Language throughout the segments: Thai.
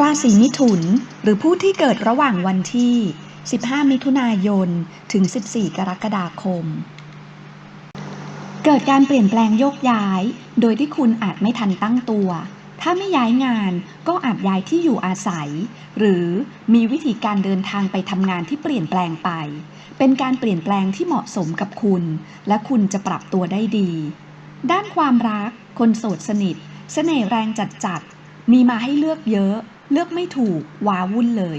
ราศีมิถุน หรือผู้ที่เกิดระหว่างวันที่ 15 มิถุนายน ถึง 14 กรกฎาคม เกิดการเปลี่ยนแปลงโยกย้าย โดยที่คุณอาจไม่ทันตั้งตัว ถ้าไม่ย้ายงานก็อาจย้ายที่อยู่อาศัย หรือมีวิธีการเดินทางไปทำงานที่เปลี่ยนแปลงไป เป็นการเปลี่ยนแปลงที่เหมาะสมกับคุณ และคุณจะปรับตัวได้ดี ด้านความรัก คนโสดสนิทเสน่ห์แรงจัดๆมีมาให้เลือกเยอะ เลือกไม่ถูกว้าวุ่นเลย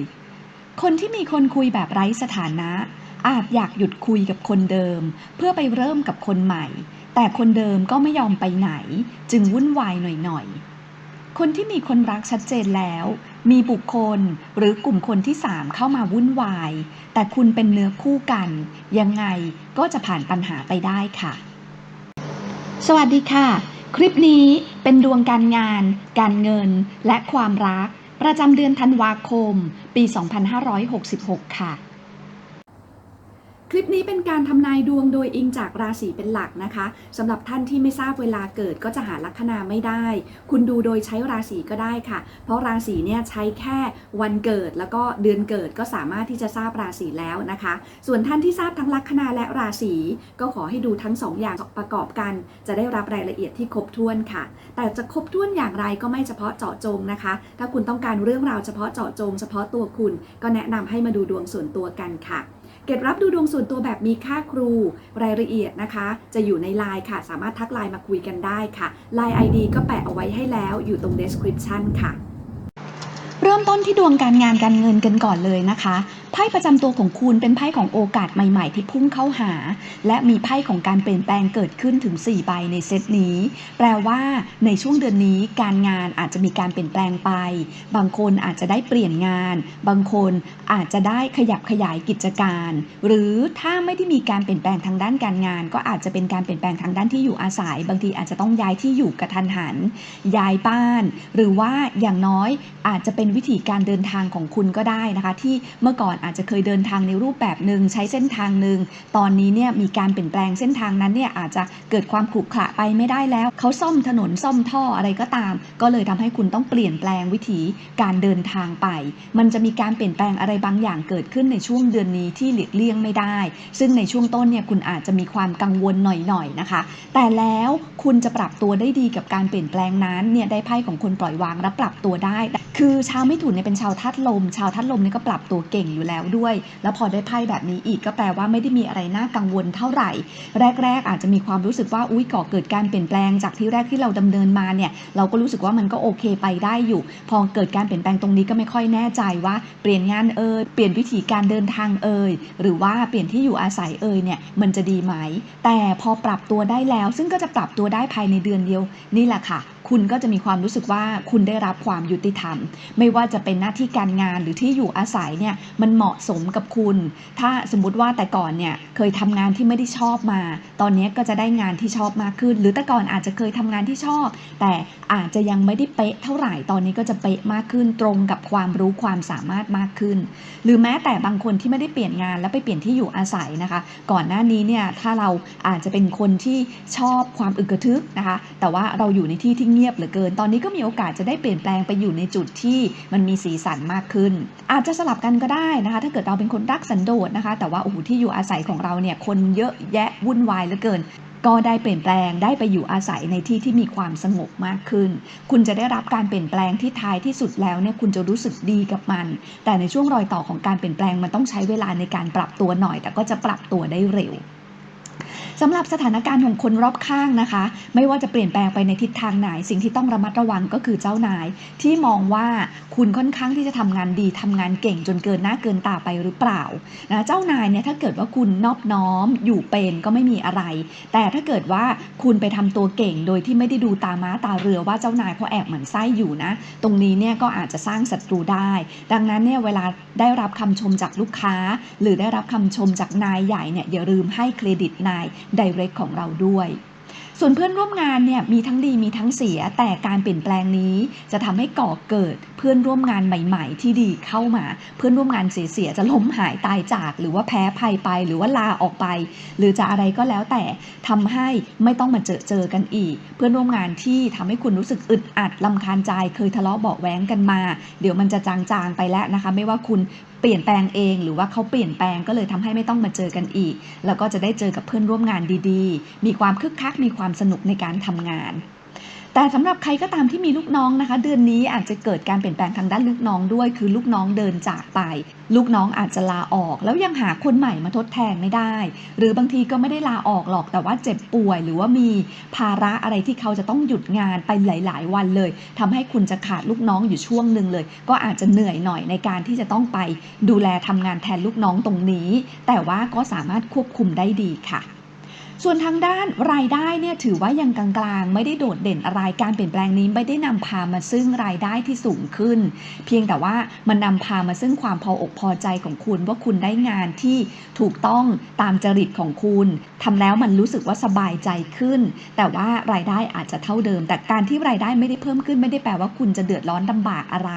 คนที่มีคนคุยแบบไร้สถานะ อาจอยากหยุดคุยกับคนเดิม เพื่อไปเริ่มกับคนใหม่ แต่คนเดิมก็ไม่ยอมไปไหน จึงวุ่นวายหน่อยๆ คนที่มีคนรักชัดเจนแล้ว มีบุคคลหรือกลุ่มคนที่สามเข้ามาวุ่นวาย แต่คุณเป็นเนื้อคู่กัน ยังไงก็จะผ่านปัญหาไปได้ค่ะ สวัสดีค่ะคลิปนี้เป็นดวงการงาน การเงิน และความรัก ประจำเดือนธันวาคม ปี 2566 ค่ะ คลิปนี้เป็นการทำนายดวงโดยอิงจากราศีเป็นหลักนะคะสำหรับท่านที่ไม่ทราบเวลาเกิดก็จะหาลัคนาไม่ได้ คุณดูโดยใช้ราศีก็ได้ค่ะ เพราะราศีเนี่ยใช้แค่วันเกิดแล้วก็เดือนเกิดก็สามารถที่จะทราบราศีแล้วนะคะ ส่วนท่านที่ทราบทั้งลัคนาและราศีก็ขอให้ดูทั้งสองอย่างประกอบกัน จะได้รับรายละเอียดที่ครบถ้วนค่ะ แต่จะครบถ้วนอย่างไรก็ไม่เฉพาะเจาะจงนะคะ ถ้าคุณต้องการเรื่องราวเฉพาะเจาะจง เฉพาะตัวคุณ ก็แนะนำให้มาดูดวงส่วนตัวกันค่ะ เก็บรับดูดวงส่วนตัวแบบมีค่าครู รายละเอียดนะคะ จะอยู่ในไลน์ค่ะ สามารถทักไลน์มาคุยกันได้ค่ะไลน์ ID ก็แปะเอาไว้ให้แล้วอยู่ตรง description ค่ะ ริ่มต้นที่ดวงการงานการเงินกันก่อนเลยนะคะไพ่ประจำตัวของคุณเป็นไพ่ของโอกาสใหม่ ๆ ที่พุ่งเข้าหา และมีไพ่ของการเปลี่ยนแปลงเกิดขึ้นถึง 4 ใบในเซตนี้ แปลว่าในช่วงเดือนนี้การงานอาจจะมีการเปลี่ยนแปลงไป บางคนอาจจะได้เปลี่ยนงาน บางคนอาจจะได้ขยับขยายกิจการ หรือถ้าไม่ได้มีการเปลี่ยนแปลงทางด้านการงาน ก็อาจจะเป็นการเปลี่ยนแปลงทางด้านที่อยู่อาศัย บางทีอาจจะต้องย้ายที่อยู่กระทันหัน ย้ายบ้าน หรือว่าอย่างน้อยอาจจะเป็นวิิธีการเดินทางของคุณก็ได้นะคะ ที่เมื่อก่อนอาจจะเคยเดินทางในรูปแบบหนึ่งใช้เส้นทางหนึ่งตอนนี้เนี่ยมีการเปลี่ยนแปลงเส้นทางนั้นเนี่ยอาจจะเกิดความขรุขระไปไม่ได้แล้ว เขาซ่อมถนนซ่อมท่ออะไรก็ตาม ก็เลยทำให้คุณต้องเปลี่ยนแปลงวิถีการเดินทางไป มันจะมีการเปลี่ยนแปลงอะไรบางอย่างเกิดขึ้นในช่วงเดือนนี้ที่หลีกเลี่ยงไม่ได้ ซึ่งในช่วงต้นเนี่ยคุณอาจจะมีความกังวลหน่อยๆนะคะ แต่แล้วคุณจะปรับตัวได้ดีกับการเปลี่ยนแปลงนั้นเนี่ยได้ไพ่ของคนปล่อยวางและปรับตัวได้ คือชาวไม่ถุนเนี่ยเป็นชาวธาตุลม ชาวธาตุลมเนี่ยก็ปรับตัวเก่งอยู่แล้วด้วย แล้วพอได้ไพ่แบบนี้อีกก็แปลว่าไม่ได้มีอะไรน่ากังวลเท่าไหร่ แรก ๆ อาจจะมีความรู้สึกว่าอุ้ยก่อเกิดการเปลี่ยนแปลงจากที่แรกที่เราดำเนินมาเนี่ยเราก็รู้สึกว่ามันก็โอเคไปได้อยู่ พอเกิดการเปลี่ยนแปลงตรงนี้ก็ไม่ค่อยแน่ใจว่าเปลี่ยนงานเอ่ยเปลี่ยนวิธีการเดินทางเอ่ยหรือว่าเปลี่ยนที่อยู่อาศัยเอ่ยเนี่ยมันจะดีไหม แต่พอปรับตัวได้แล้ว ซึ่งก็จะปรับตัวได้ภายในเดือนเดียวนี่แหละค่ะคุณก็จะมีความรู้สึกว่าคุณได้รับความยุติธรรม ไม่ว่าจะเป็นหน้าที่การงานหรือที่อยู่อาศัยเนี่ยมันเหมาะสมกับคุณ ถ้าสมมติว่าแต่ก่อนเนี่ยเคยทำงานที่ไม่ได้ชอบมา ตอนนี้ก็จะได้งานที่ชอบมากขึ้น หรือแต่ก่อนอาจจะเคยทำงานที่ชอบ แต่อาจจะยังไม่ได้เป๊ะเท่าไหร่ตอนนี้ก็จะเป๊ะมากขึ้นตรงกับความรู้ความสามารถมากขึ้น หรือแม้แต่บางคนที่ไม่ได้เปลี่ยนงานแล้วไปเปลี่ยนที่อยู่อาศัยนะคะ ก่อนหน้านี้เนี่ยถ้าเราอาจจะเป็นคนที่ชอบความอึกกระทึกนะคะ แต่ว่าเราอยู่ในที่ที่เงียบเหลือเกิน ตอนนี้ก็มีโอกาสจะได้เปลี่ยนแปลงไปอยู่ในจุดที่มันมีสีสันมากขึ้น อาจจะสลับกันก็ได้นะคะ ถ้าเกิดเราเป็นคนรักสันโดษนะคะ แต่ว่าโอ้โหที่อยู่อาศัยของเราเนี่ยคนเยอะแยะวุ่นวายเหลือเกินก็ได้เปลี่ยนแปลงได้ไปอยู่อาศัยในที่ที่มีความสงบมากขึ้น คุณจะได้รับการเปลี่ยนแปลงที่ท้ายที่สุดแล้วเนี่ยคุณจะรู้สึกดีกับมัน แต่ในช่วงรอยต่อของการเปลี่ยนแปลงมันต้องใช้เวลาในการปรับตัวหน่อย แต่ก็จะปรับตัวได้เร็ว สำหรับสถานการณ์ของคนรอบข้างนะคะ ไม่ว่าจะเปลี่ยนแปลงไปในทิศทางไหน สิ่งที่ต้องระมัดระวังก็คือเจ้านาย ที่มองว่าคุณค่อนข้างที่จะทำงานดีทำงานเก่งจนเกินหน้าเกินตาไปหรือเปล่านะเจ้านายเนี่ยถ้าเกิดว่าคุณนอบน้อมอยู่เป็นก็ไม่มีอะไร แต่ถ้าเกิดว่าคุณไปทำตัวเก่งโดยที่ไม่ได้ดูตาม้าตาเรือว่าเจ้านายเขาแอบเหมือนไส้อยู่นะ ตรงนี้เนี่ยก็อาจจะสร้างศัตรูได้ ดังนั้นเนี่ยเวลาได้รับคำชมจากลูกค้า หรือได้รับคำชมจากนายใหญ่เนี่ยอย่าลืมให้เครดิตนาย direct ของเราด้วย ส่วนเพื่อนร่วมงานเนี่ยมีทั้งดีมีทั้งเสีย แต่การเปลี่ยนแปลงนี้จะทำให้ก่อเกิดเพื่อนร่วมงานใหม่ ๆ ที่ดีเข้ามา เพื่อนร่วมงานเสียๆจะล้มหายตายจาก หรือว่าแพ้ภัยไปหรือว่าลาออกไป หรือจะอะไรก็แล้วแต่ทำให้ไม่ต้องมาเจอเจอกันอีก เพื่อนร่วมงานที่ทำให้คุณรู้สึกอึดอัดลำคาญใจ เคยทะเลาะเบาะแว้งกันมา เดี๋ยวมันจะจางๆไปแล้วนะคะ ไม่ว่าคุณเปลี่ยนแปลงเองหรือว่าเขาเปลี่ยนแปลงก็เลยทำให้ไม่ต้องมาเจอกันอีก แล้วก็จะได้เจอกับเพื่อนร่วมงานดีๆ มีความคึกคักมีความสนุกในการทำงาน แต่สำหรับใครก็ตามที่มีลูกน้องนะคะ เดือนนี้อาจจะเกิดการเปลี่ยนแปลงทางด้านลูกน้องด้วย คือลูกน้องเดินจากไป ลูกน้องอาจจะลาออก แล้วยังหาคนใหม่มาทดแทนไม่ได้ หรือบางทีก็ไม่ได้ลาออกหรอกแต่ว่าเจ็บป่วย หรือว่ามีภาระอะไรที่เขาจะต้องหยุดงานไปหลาย ๆ วันเลยทำให้คุณจะขาดลูกน้องอยู่ช่วงหนึ่งเลย ก็อาจจะเหนื่อยหน่อยในการที่จะต้องไปดูแลทำงานแทนลูกน้องตรงนี้ แต่ว่าก็สามารถควบคุมได้ดีค่ะ ส่วนทางด้านรายได้เนี่ยถือว่ายังกลางๆ ไม่ได้โดดเด่นอะไรการเปลี่ยนแปลงนี้ไม่ได้นำพามาซึ่งรายได้ที่สูงขึ้น เพียงแต่ว่ามันนำพามาซึ่งความพออกพอใจของคุณว่าคุณได้งานที่ถูกต้องตามจริตของคุณทำแล้วมันรู้สึกว่าสบายใจขึ้น แต่ว่ารายได้อาจจะเท่าเดิม แต่การที่รายได้ไม่ได้เพิ่มขึ้นไม่ได้แปลว่าคุณจะเดือดร้อนลำบากอะไร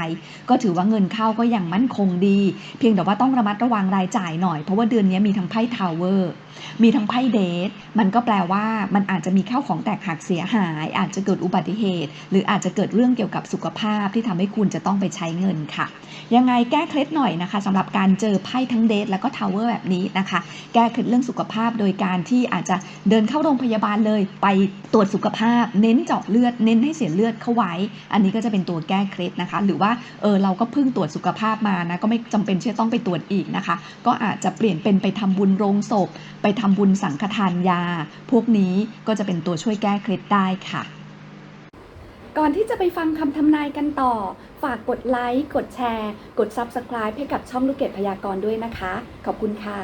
ก็ถือว่าเงินเข้าก็ยังมั่นคงดี เพียงแต่ว่าต้องระมัดระวังรายจ่ายหน่อยเพราะว่าเดือนนี้มีทั้งไพ่ทาวเวอร์มีทั้งไพ่เดทมันก็แปลว่ามันอาจจะมีข้าวของแตกหักเสียหาย อาจจะเกิดอุบัติเหตุ หรืออาจจะเกิดเรื่องเกี่ยวกับสุขภาพที่ทำให้คุณจะต้องไปใช้เงินค่ะ ยังไงแก้เคล็ดหน่อยนะคะสำหรับการเจอไพ่ทั้งเดทแล้วก็ทาวเวอร์แบบนี้นะคะ แก้เคล็ดเรื่องสุขภาพโดยการที่อาจจะเดินเข้าโรงพยาบาลเลย ไปตรวจสุขภาพ เน้นเจาะเลือด เน้นให้เสียเลือดเข้าไว้ อันนี้ก็จะเป็นตัวแก้เคล็ดนะคะ หรือว่าเออเราก็เพิ่งตรวจสุขภาพมานะก็ไม่จำเป็นที่จะต้องไปตรวจอีกนะคะ ก็อาจจะเปลี่ยนเป็นไปทำบุญโรงศพ ไปทำบุญสังฆทานยาพวกนี้ก็จะเป็นตัวช่วยแก้เคล็ดได้ค่ะก่อนที่จะไปฟังคำทำนายกันต่อ ฝากกดไลค์ กดแชร์ กด Subscribe ให้กับช่องลูกเกดพยากรณ์ด้วยนะคะ ขอบคุณค่ะ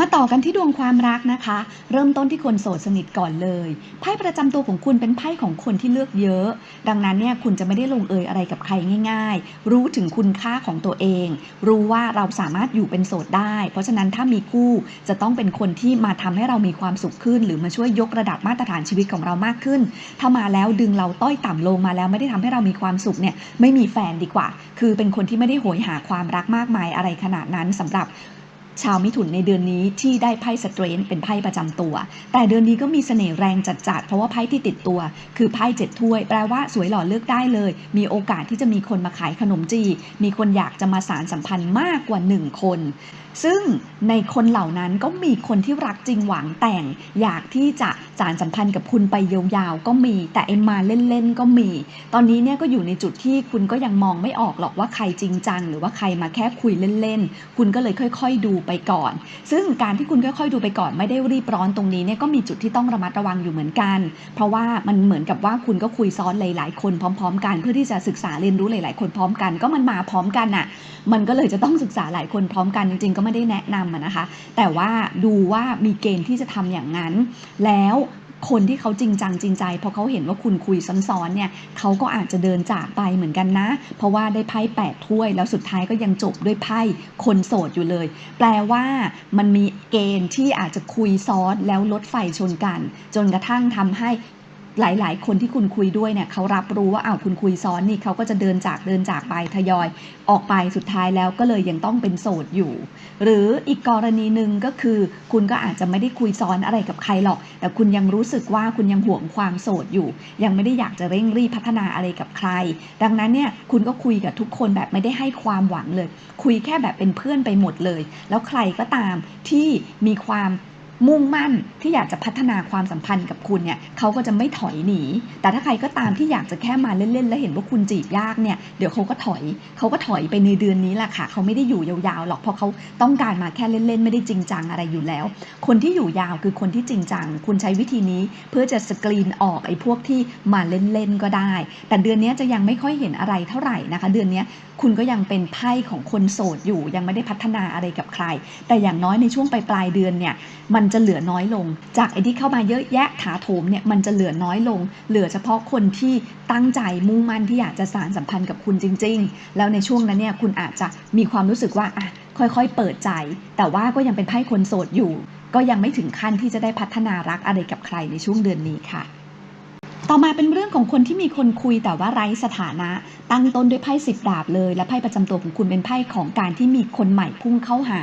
มาต่อกันที่ดวงความรักนะคะ เริ่มต้นที่คนโสดสนิทก่อนเลยไพ่ประจำตัวของคุณเป็นไพ่ของคนที่เลือกเยอะ ดังนั้นเนี่ยคุณจะไม่ได้ลงเอยอะไรกับใครง่าย ๆ รู้ถึงคุณค่าของตัวเอง รู้ว่าเราสามารถอยู่เป็นโสดได้ เพราะฉะนั้นถ้ามีคู่จะต้องเป็นคนที่มาทำให้เรามีความสุขขึ้น หรือมาช่วยยกระดับมาตรฐานชีวิตของเรามากขึ้น ถ้ามาแล้วดึงเราต้อยต่ำลงมาแล้วไม่ได้ทำให้เรามีความสุขเนี่ยไม่มีแฟนดีกว่า คือเป็นคนที่ไม่ได้โหยหาความรักมากมายอะไรขนาดนั้นสำหรับ ชาวมิถุนในเดือนนี้ที่ได้ไพ่สเตรนเป็นไพ่ประจำตัว แต่เดือนนี้ก็มีเสน่ห์แรงจัดๆ เพราะว่าไพ่ที่ติดตัว คือไพ่เจ็ดถ้วย แปลว่าสวยหล่อเลือกได้เลย มีโอกาสที่จะมีคนมาขายขนมจี มีคนอยากจะมาสารสัมพันธ์มากกว่าหนึ่งคน ซึ่งในคนเหล่านั้นก็มีคนที่รักจริงหวังแต่ง อยากที่จะสารสัมพันธ์กับคุณไปยาวๆก็มี แต่ไอ้มาเล่นๆก็มี ตอนนี้เนี่ยก็อยู่ในจุดที่คุณก็ยังมองไม่ออกหรอกว่าใครจริงจังหรือว่าใครมาแค่คุยเล่นๆ คุณก็เลยค่อย ๆ ดูไปก่อน ซึ่งการที่คุณค่อยๆ ดูไปก่อนไม่ได้รีบร้อนตรงนี้เนี่ยก็มีจุดที่ต้องระมัดระวังอยู่เหมือนกัน เพราะว่ามันเหมือนกับว่าคุณก็คุยซ้อนหลาย ๆ คนพร้อม ๆ กัน เพื่อที่จะศึกษาเรียนรู้หลาย ๆ คนพร้อมกัน ก็มันมาพร้อมกันน่ะ มันก็เลยจะต้องศึกษาหลายคนพร้อมกันจริง ๆ ก็ไม่ได้แนะนำนะคะ แต่ว่าดูว่ามีเกณฑ์ที่จะทำอย่างนั้น แล้ว คนที่เขาจริงจังจริงใจพอเขาเห็นว่าคุณคุยซ้อนๆเนี่ยเขาก็อาจจะเดินจากไปเหมือนกันนะ เพราะว่าได้ไพ่แปดถ้วย แล้วสุดท้ายก็ยังจบด้วยไพ่คนโสดอยู่เลย แปลว่ามันมีเกณฑ์ที่อาจจะคุยซ้อนแล้วลดไฟชนกัน จนกระทั่งทำให้ หลายๆ คนที่คุณคุยด้วยเนี่ยเขารับรู้ว่าอ้าวคุณคุยซ้อนนี่เขาก็จะเดินจากเดินจากไปทยอย ออกไปสุดท้ายแล้วก็เลยยังต้องเป็นโสดอยู่ หรืออีกกรณีหนึ่งก็คือ คุณก็อาจจะไม่ได้คุยซ้อนอะไรกับใครหรอก แต่คุณยังรู้สึกว่าคุณยังห่วงความโสดอยู่ ยังไม่ได้อยากจะเร่งรีบพัฒนาอะไรกับใคร ดังนั้นเนี่ยคุณก็คุยกับทุกคนแบบไม่ได้ให้ความหวังเลย คุยแค่แบบเป็นเพื่อนไปหมดเลย แล้วใครก็ตามที่มีความ มุ่งมั่นที่อยากจะพัฒนาความสัมพันธ์กับคุณเนี่ยเขาก็จะไม่ถอยหนี แต่ถ้าใครก็ตามที่อยากจะแค่มาเล่นๆ แล้วเห็นว่าคุณจีบยากเนี่ยเดี๋ยวเขาก็ถอยเขาก็ถอยไปในเดือนนี้แหละค่ะเขาไม่ได้อยู่ยาวๆหรอกเพราะเขาต้องการมาแค่เล่นๆ ไม่ได้จริงจังอะไรอยู่แล้ว คนที่อยู่ยาวคือคนที่จริงจัง คุณใช้วิธีนี้เพื่อจะสกรีนออกไอ้พวกที่มาเล่นๆก็ได้ แต่เดือนนี้จะยังไม่ค่อยเห็นอะไรเท่าไหร่นะคะ เดือนนี้คุณก็ยังเป็นไพ่ของคนโสดอยู่ยังไม่ได้พัฒนาอะไรกับใคร แต่อย่างน้อยในช่วงปลายปลายๆเดือนเนี่ยมันจะเหลือน้อยลง จากไอ้ที่เข้ามาเยอะแยะถาโถมเนี่ยมันจะเหลือน้อยลง เหลือเฉพาะคนที่ตั้งใจมุ่งมั่นที่อยากจะสานสัมพันธ์กับคุณจริง ๆ แล้วในช่วงนั้นเนี่ยคุณอาจจะมีความรู้สึกว่าอะค่อยๆ เปิดใจ แต่ว่าก็ยังเป็นไพ่คนโสดอยู่ ก็ยังไม่ถึงขั้นที่จะได้พัฒนารักอะไรกับใครในช่วงเดือนนี้ค่ะ ต่อมาเป็นเรื่องของคนที่มีคนคุยแต่ว่าไร้สถานะ ตั้งต้นด้วยไพ่สิบดาบเลย และไพ่ประจำตัวของคุณเป็นไพ่ของการที่มีคนใหม่พุ่งเข้าหา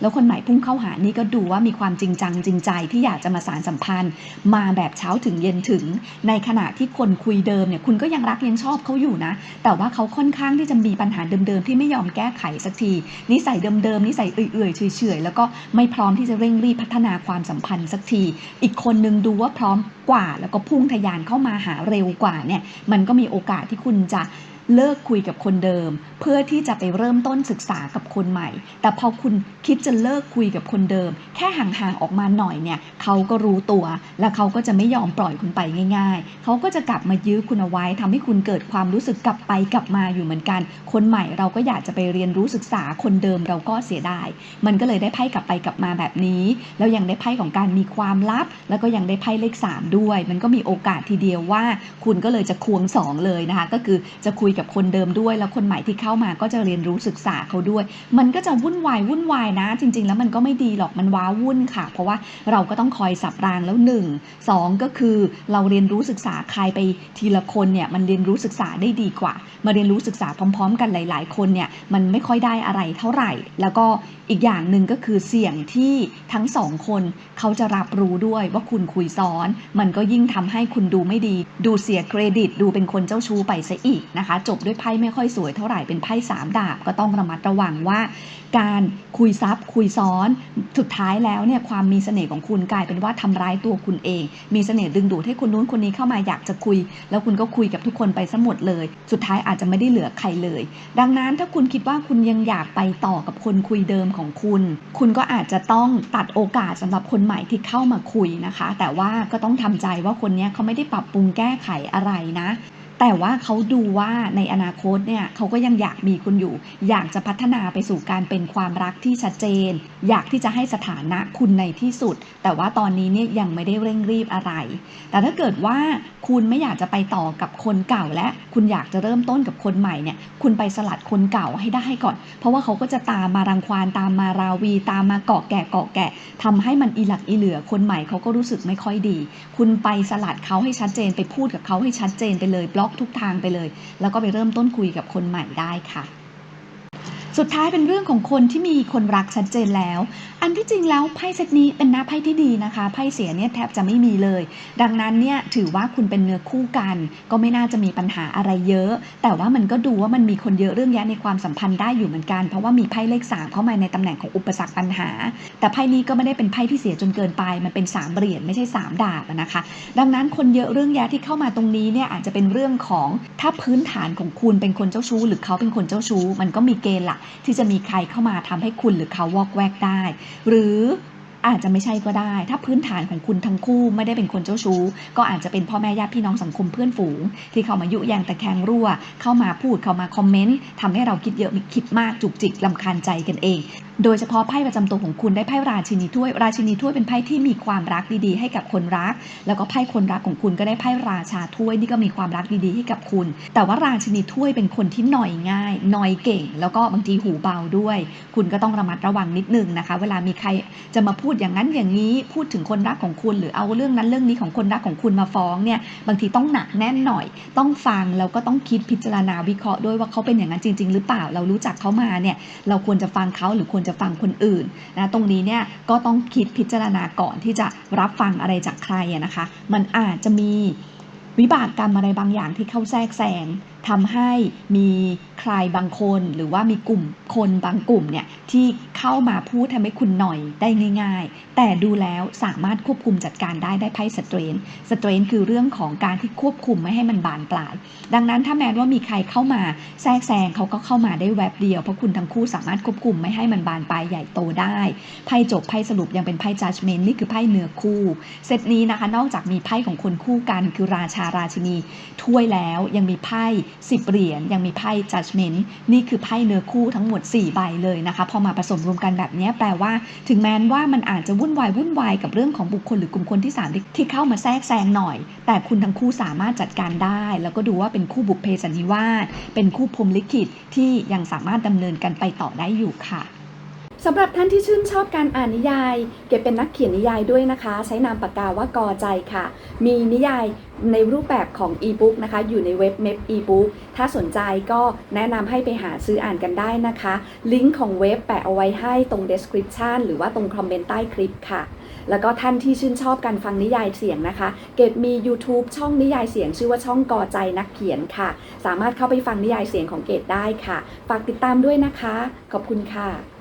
แล้วคนใหม่พุ่งเข้าหานี่ก็ดูว่ามีความจริงจังจริงใจที่อยากจะมาสารสัมพันธ์ มาแบบเช้าถึงเย็นถึง ในขณะที่คนคุยเดิมเนี่ยคุณก็ยังรักยังชอบเขาอยู่นะ แต่ว่าเขาค่อนข้างที่จะมีปัญหาเดิมๆที่ไม่ยอมแก้ไขสักทีนิสัยเดิมๆนิสัยเอื่อยๆเฉยๆแล้วก็ไม่พร้อมที่จะเร่งรีบพัฒนาความสัมพันธ์สักที อีกคนนึงดูว่าพร้อมกว่า แล้วก็พุ่งทะยานเข้ามาหาเร็วกว่าเนี่ยมันก็มีโอกาสที่คุณจะ เลิกคุยกับคนเดิม เพื่อที่จะไปเริ่มต้นศึกษากับคนใหม่ แต่พอคุณคิดจะเลิกคุยกับคนเดิม แค่ห่างๆออกมาหน่อยเนี่ยเขาก็รู้ตัว และเขาก็จะไม่ยอมปล่อยคุณไปง่าย ๆ เขาก็จะกลับมายื้อคุณเอาไว้ทำให้คุณเกิดความรู้สึกกลับไปกลับมาอยู่เหมือนกัน คนใหม่เราก็อยากจะไปเรียนรู้ศึกษาคนเดิมเราก็เสียดายมันก็เลยได้ไพ่กลับไปกลับมาแบบนี้แล้วยังได้ไพ่ของการมีความลับ แล้วก็ยังได้ไพ่เลขสามด้วย มันก็มีโอกาสทีเดียวว่า คุณก็เลยจะควงสองเลยนะคะก็คือจะคุยกับคนเดิมด้วย แล้วคนใหม่ที่เข้ามาก็จะเรียนรู้ศึกษาเขาด้วย มันก็จะวุ่นวายวุ่นวายนะ จริง ๆ แล้วมันก็ไม่ดีหรอกมันว้าวุ่นค่ะ เพราะว่าเราก็ต้องคอยสับรางแล้วหนึ่งสองก็คือเราเรียนรู้ศึกษาใครไปทีละคนเนี่ยมันเรียนรู้ศึกษาได้ดีกว่า มาเรียนรู้ศึกษาพร้อม ๆ กันหลาย ๆ คนเนี่ยมันไม่ค่อยได้อะไรเท่าไหร่ แล้วก็ อีกอย่างหนึ่งก็คือเสี่ยงที่ทั้งสองคนเขาจะรับรู้ด้วยว่าคุณคุยซ้อน มันก็ยิ่งทำให้คุณดูไม่ดี ดูเสียเครดิต ดูเป็นคนเจ้าชู้ไปซะอีกนะคะ จบด้วยไพ่ไม่ค่อยสวยเท่าไหร่เป็นไพ่สามดาบก็ต้องระมัดระวังว่า การคุยซับคุยซ้อน สุดท้ายแล้วเนี่ยความมีเสน่ห์ของคุณกลายเป็นว่าทำร้ายตัวคุณเอง มีเสน่ห์ดึงดูดให้คนนู้นคนนี้เข้ามาอยากจะคุย แล้วคุณก็คุยกับทุกคนไปซะหมดเลย สุดท้ายอาจจะไม่ได้เหลือใครเลย ดังนั้นถ้าคุณคิดว่าคุณยังอยากไปต่อกับคนคุยเดิมของคุณ คุณก็อาจจะต้องตัดโอกาสสำหรับคนใหม่ที่เข้ามาคุยนะคะ แต่ว่าก็ต้องทำใจว่าคนนี้เขาไม่ได้ปรับปรุงแก้ไขอะไรนะ แต่ว่าเขาดูว่าในอนาคตเนี่ยเขาก็ยังอยากมีคุณอยู่ อยากจะพัฒนาไปสู่การเป็นความรักที่ชัดเจน อยากที่จะให้สถานะคุณในที่สุด แต่ว่าตอนนี้เนี่ยยังไม่ได้เร่งรีบอะไร แต่ถ้าเกิดว่าคุณไม่อยากจะไปต่อกับคนเก่าและคุณอยากจะเริ่มต้นกับคนใหม่เนี่ยคุณไปสลัดคนเก่าให้ได้ก่อน เพราะว่าเขาก็จะตามมารังควานตามมาราวี ตามมาเกาะแกะเกาะแกะทำให้มันอีหลักอีเหลือคนใหม่เขาก็รู้สึกไม่ค่อยดี คุณไปสลัดเขาให้ชัดเจนไปพูดกับเขาให้ชัดเจนไปเลยบล็อกทุกทางไปเลย แล้วก็ไปเริ่มต้นคุยกับคนใหม่ได้ค่ะ สุดท้ายเป็นเรื่องของคนที่มีคนรักชัดเจนแล้ว อันที่จริงแล้วไพ่เซตนี้เป็นหน้าไพ่ที่ดีนะคะไพ่เสียเนี่ยแทบจะไม่มีเลย ดังนั้นเนี่ยถือว่าคุณเป็นเนื้อคู่กัน ก็ไม่น่าจะมีปัญหาอะไรเยอะ แต่ว่ามันก็ดูว่ามันมีคนเยอะเรื่องแยะในความสัมพันธ์ได้อยู่เหมือนกัน เพราะว่ามีไพ่เลขสามเข้ามาในตำแหน่งของอุปสรรคปัญหา แต่ไพ่นี้ก็ไม่ได้เป็นไพ่ที่เสียจนเกินไป มันเป็นสามเหรียญไม่ใช่สามดาบนะคะ ดังนั้นคนเยอะเรื่องแยะที่เข้ามาตรงนี้เนี่ยอาจจะเป็นเรื่องของถ้าพื้นฐานของคุณเป็นคนเจ้าชู้ หรือเขาเป็นคนเจ้าชู้ มันก็มีเกณฑ์ละที่จะมีใครเข้ามาทำให้คุณหรือเขาวอกแวกได้ หรือ อาจจะไม่ใช่ก็ได้ ถ้าพื้นฐานของคุณทั้งคู่ไม่ได้เป็นคนเจ้าชู้ ก็อาจจะเป็นพ่อแม่ญาติพี่น้องสังคมเพื่อนฝูง ที่เข้ามายุยงแต่แคงรั่ว เข้ามาพูดเข้ามาคอมเมนต์ทำให้เราคิดเยอะมีคิดมากจุกจิกลำคาญใจกันเอง โดยเฉพาะไพ่ประจำตัวของคุณได้ไพ่ราชินีถ้วย ราชินีถ้วยเป็นไพ่ที่มีความรักดีๆ ให้กับคนรัก แล้วก็ไพ่คนรักของคุณก็ได้ไพ่ราชาถ้วยนี่ก็มีความรักดีๆ ให้กับคุณ แต่ว่าราชินีถ้วยเป็นคนที่หน่อยง่ายหน่อยเก่ง แล้วก็บางทีหูเบาด้วย คุณก็ต้องระมัดระวังนิดนึงนะคะ เวลามีใครจะมาพูดอย่างนั้นอย่างนี้พูดถึงคนรักของคุณ หรือเอาเรื่องนั้นเรื่องนี้ของคนรักของคุณมาฟ้องเนี่ยบางทีต้องหนักแน่นหน่อย ต้องฟังแล้วก็ต้องคิดพิจารณาวิเคราะห์ด้วยว่าเขาเป็นอย่างนั้นจริง ๆ หรือเปล่าเรารู้จักเขามาเนี่ยเราควรจะฟังเขาหรือควรจะฟังคนอื่นนะตรงนี้เนี่ยก็ต้องคิดพิจารณาก่อนที่จะรับฟังอะไรจากใครนะคะ มันอาจจะมีวิบากกรรมอะไรบางอย่างที่เข้าแทรกแซง ทำให้มีใครบางคนหรือว่ามีกลุ่มคนบางกลุ่มเนี่ยที่เข้ามาพูดทำให้คุณหน่อยได้ง่าย ๆ แต่ดูแล้วสามารถควบคุมจัดการได้ได้ไพ่สเตรนสเตรนคือเรื่องของการที่ควบคุมไม่ให้มันบานปลาย ดังนั้นถ้าแม้ว่ามีใครเข้ามาแทรกแซงเขาก็เข้ามาได้แวบเดียวเพราะคุณทั้งคู่สามารถควบคุมไม่ให้มันบานปลายใหญ่โตได้ไพ่จบไพ่สรุปยังเป็นไพ่ judgment นี่คือไพ่เนื้อคู่เซตนี้นะคะ นอกจากมีไพ่ของคนคู่กันคือราชาราชินีถ้วยแล้วยังมีไพ่สิบเหรียญยังมีไพ่ judgment นี่คือไพ่เนื้อคู่ทั้งหมด 4 ใบเลยนะคะพอมาผสมรวมกันแบบนี้แปลว่าถึงแม้ว่ามันอาจจะวุ่นวายวุ่นวายกับเรื่องของบุคคลหรือกลุ่มคนที่สามที่เข้ามาแทรกแซงหน่อย แต่คุณทั้งคู่สามารถจัดการได้ แล้วก็ดูว่าเป็นคู่บุพเพสันนิวาสเป็นคู่พรมลิขิตที่ยังสามารถดำเนินกันไปต่อได้อยู่ค่ะ สำหรับท่านที่ชื่นชอบการอ่านนิยาย เก็บเป็นนักเขียนนิยายด้วยนะคะ ใช้นามปากกาว่ากอใจค่ะ มีนิยายในรูปแบบของอีบุ๊กนะคะ อยู่ในเว็บเม p อีบุ๊กถ้าสนใจก็แนะนำให้ไปหาซื้ออ่านกันได้นะคะ ลิงก์ของเว็บแปะเอาไว้ให้ตรง description หรือว่าตรงคอมเมนต์ใต้คลิปค่ะ แล้วก็ท่านที่ชื่นชอบการฟังนิยายเสียงนะคะ เกดมี YouTube ช่องนิยายเสียง ชื่อว่าช่องกอใจนักเขียนค่ะ สามารถเข้าไปฟังนิยายเสียงของเกดได้ค่ะ ฝากติดตามด้วยนะคะ ขอบคุณค่ะ